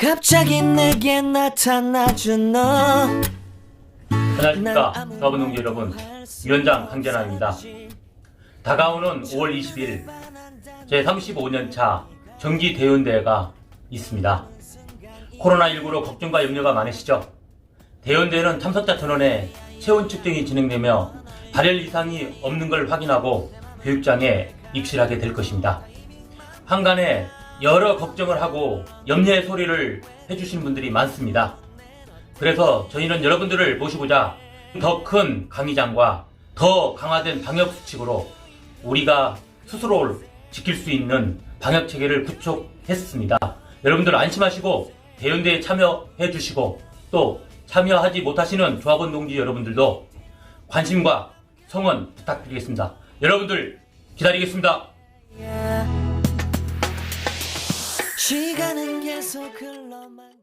갑자기 내게 나타나준 너. 안녕하십니까 사업운동지 여러분 위원장 강재남입니다. 다가오는 5월 20일 제 35년차 정기 대연대회가 있습니다. 코로나19로 걱정과 염려가 많으시죠? 대연대회는 참석자 전원의 체온 측정이 진행되며 발열 이상이 없는 걸 확인하고 교육장에 입실하게 될 것입니다. 한간에 여러 걱정을 하고 염려의 소리를 해주신 분들이 많습니다 그래서 저희는 여러분들을 모시고자 더 큰 강의장과 더 강화된 방역 수칙으로 우리가 스스로를 지킬 수 있는 방역 체계를 구축했습니다. 여러분들 안심하시고 대연대에 참여해 주시고 또 참여하지 못하시는 조합원 동지 여러분들도 관심과 성원 부탁드리겠습니다. 여러분들 기다리겠습니다. 시간은 계속 흘러만